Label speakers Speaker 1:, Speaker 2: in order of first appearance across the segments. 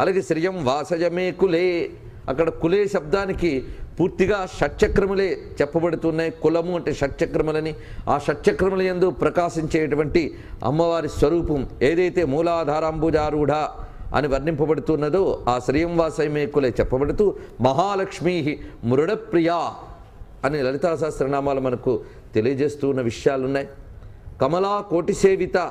Speaker 1: అలాగే శ్రియం వాసజమే కులే. అక్కడ కులే శబ్దానికి పూర్తిగా షట్చక్రములే చెప్పబడుతున్నాయి. కులము అంటే షట్చక్రములని. ఆ షట్చక్రముల యందు ప్రకాశించేటువంటి అమ్మవారి స్వరూపం ఏదైతే మూలాధారాంబుజారూఢ అని వర్ణింపబడుతున్నదో ఆ శ్రీయం వాసయమేకులే చెప్పబడుతూ మహాలక్ష్మీ మృడప్రియా అని లలితా సహస్రనామాలు మనకు తెలియజేస్తున్న విషయాలున్నాయి. కమలా కోటి సేవిత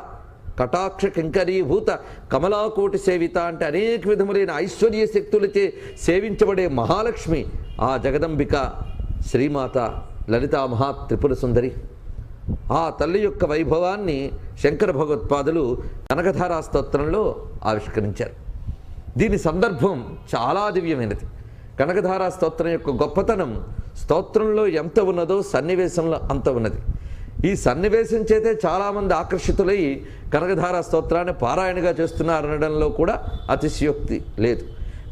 Speaker 1: కటాక్ష కింకరీభూత కమలాకోటి సేవిత అంటే అనేక విధములైన ఐశ్వర్య శక్తులచే సేవించబడే మహాలక్ష్మి ఆ జగదంబిక శ్రీమాత లలితా మహా త్రిపుర సుందరి. ఆ తల్లి యొక్క వైభవాన్ని శంకర భగవత్పాదులు కనకధారా స్తోత్రంలో ఆవిష్కరించారు. దీని సందర్భం చాలా దివ్యమైనది. కనకధారా స్తోత్రం యొక్క గొప్పతనం స్తోత్రంలో ఎంత ఉన్నదో సన్నివేశంలో అంత ఉన్నది. ఈ సన్నివేశం చేతే చాలామంది ఆకర్షితులై కనకధారా స్తోత్రాన్ని పారాయణగా చేస్తున్నారనడంలో కూడా అతిశయోక్తి లేదు.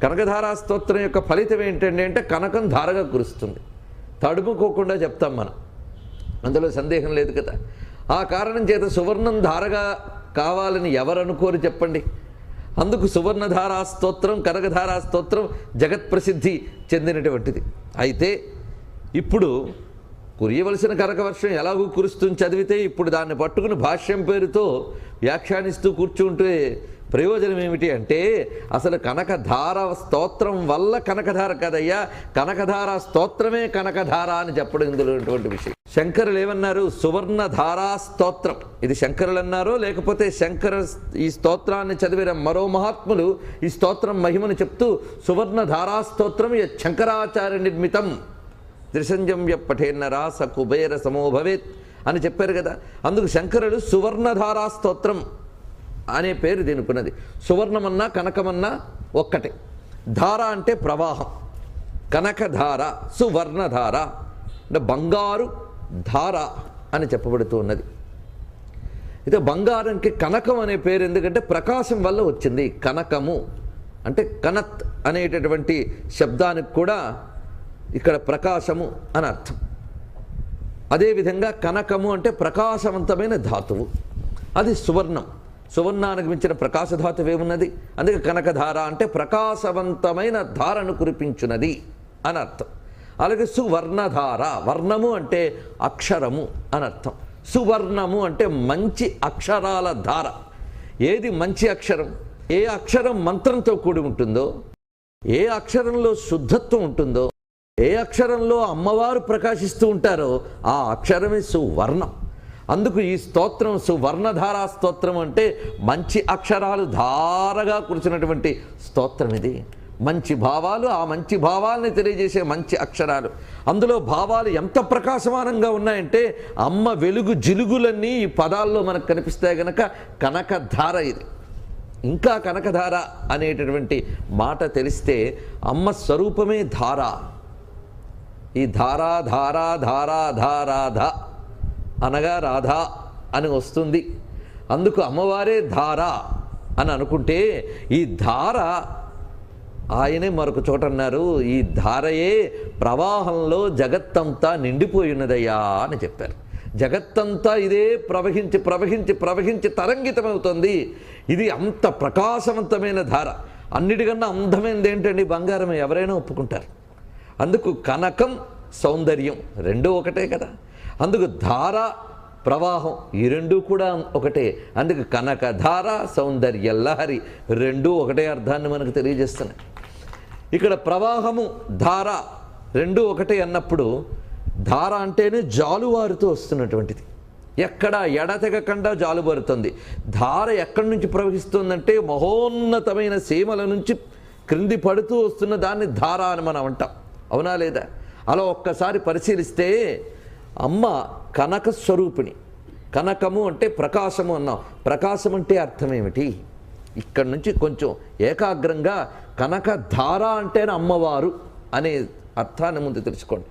Speaker 1: కనకధారా స్తోత్రం యొక్క ఫలితం ఏంటంటే అంటే కనకం ధారగా కురుస్తుంది. తడుముకోకుండా చెప్తాం మనం. అందులో సందేహం లేదు కదా. ఆ కారణం చేత సువర్ణం ధారగా కావాలని ఎవరనుకోరు చెప్పండి. అందుకు సువర్ణధారా స్తోత్రం కనకధారా స్తోత్రం జగత్ ప్రసిద్ధి చెందినటువంటిది. అయితే ఇప్పుడు కురియవలసిన కరకవర్షం ఎలాగూ కురుస్తుంది చదివితే ఇప్పుడు దాన్ని పట్టుకుని భాష్యం పేరుతో వ్యాఖ్యానిస్తూ కూర్చుంటే ప్రయోజనం ఏమిటి అంటే అసలు కనకధార స్తోత్రం వల్ల కనకధార కదయ్యా కనకధార స్తోత్రమే కనకధార అని చెప్పడం ఇందులో విషయం. శంకరులు ఏమన్నారు? సువర్ణధారా స్తోత్రం. ఇది శంకరులు అన్నారో లేకపోతే శంకర ఈ స్తోత్రాన్ని చదివిన మరో మహాత్ములు ఈ స్తోత్రం మహిమను చెప్తూ సువర్ణధారా స్తోత్రం శంకరాచార్య నిర్మితం. త్రిసంజమ్య పఠేన్నరా స కుబేర సమో భవేత్ అని చెప్పారు కదా. అందుకు శంకరుడు సువర్ణధారా స్తోత్రం అనే పేరు దీనికున్నది. సువర్ణమన్నా కనకమన్నా ఒక్కటే. ధార అంటే ప్రవాహం. కనకధార సువర్ణధార అంటే బంగారు ధార అని చెప్పబడుతూ ఉన్నది. అయితే బంగారంకి కనకం అనే పేరు ఎందుకంటే ప్రకాశం వల్ల వచ్చింది. కనకము అంటే కనత్ అనేటటువంటి శబ్దానికి కూడా ఇక్కడ ప్రకాశము అని అర్థం. అదేవిధంగా కనకము అంటే ప్రకాశవంతమైన ధాతువు. అది సువర్ణం. సువర్ణానికి మించిన ప్రకాశధాతువు ఏమున్నది? అందుకే కనకధార అంటే ప్రకాశవంతమైన ధారను కురిపించున్నది అని అర్థం. అలాగే సువర్ణధార వర్ణము అంటే అక్షరము అని అర్థం. సువర్ణము అంటే మంచి అక్షరాల ధార. ఏది మంచి అక్షరం? ఏ అక్షరం మంత్రంతో కూడి ఉంటుందో ఏ అక్షరంలో శుద్ధత్వం ఉంటుందో ఏ అక్షరంలో అమ్మవారు ప్రకాశిస్తూ ఉంటారో ఆ అక్షరమే సువర్ణం. అందుకు ఈ స్తోత్రం సువర్ణధారా స్తోత్రం అంటే మంచి అక్షరాలు ధారగా కూర్చున్నటువంటి స్తోత్రం ఇది. మంచి భావాలు ఆ మంచి భావాల్ని తెలియజేసే మంచి అక్షరాలు. అందులో భావాలు ఎంత ప్రకాశమానంగా ఉన్నాయంటే అమ్మ వెలుగు జిలుగులన్నీ ఈ పదాల్లో మనకు కనిపిస్తాయి గనక కనకధార ఇది. ఇంకా కనకధార అనేటటువంటి మాట తెలిస్తే అమ్మ స్వరూపమే ధార. ఈ ధారా ధారా ధారా ధారాధ అనగా రాధా అని వస్తుంది. అందుకు అమ్మవారే ధార అని అనుకుంటే ఈ ధార ఆయనే మరొక చోట అన్నారు ఈ ధారయే ప్రవాహంలో జగత్తంతా నిండిపోయినదయ్యా అని చెప్పారు. జగత్తంతా ఇదే ప్రవహించి ప్రవహించి ప్రవహించి తరంగితమవుతుంది. ఇది అంత ప్రకాశవంతమైన ధార. అన్నిటికన్నా అందమైనది ఏంటండి? బంగారం ఎవరైనా ఒప్పుకుంటారు. అందుకు కనకం సౌందర్యం రెండూ ఒకటే కదా. అందుకు ధార ప్రవాహం ఈ రెండు కూడా ఒకటే. అందుకు కనక ధార సౌందర్య లహరి రెండూ ఒకటే అర్థాన్ని మనకు తెలియజేస్తున్నాయి. ఇక్కడ ప్రవాహము ధార రెండూ ఒకటే అన్నప్పుడు ధార అంటేనే జాలువారుతూ వస్తున్నటువంటిది. ఎక్కడ ఎడతెగకుండా జాలుబారుతుంది ధార ఎక్కడి నుంచి ప్రవహిస్తుందంటే మహోన్నతమైన సీమల నుంచి క్రింది పడుతూ వస్తున్న దాన్ని ధార అని మనం అంటాం. అవునా లేదా? అలా ఒక్కసారి పరిశీలిస్తే అమ్మ కనక స్వరూపిణి. కనకము అంటే ప్రకాశము అన్నాం ప్రకాశం అంటే అర్థం ఏమిటి ఇక్కడ నుంచి కొంచెం ఏకాగ్రంగా కనక ధార అంటేనే అమ్మవారు అనే అర్థాన్ని ముందు తెలుసుకోండి.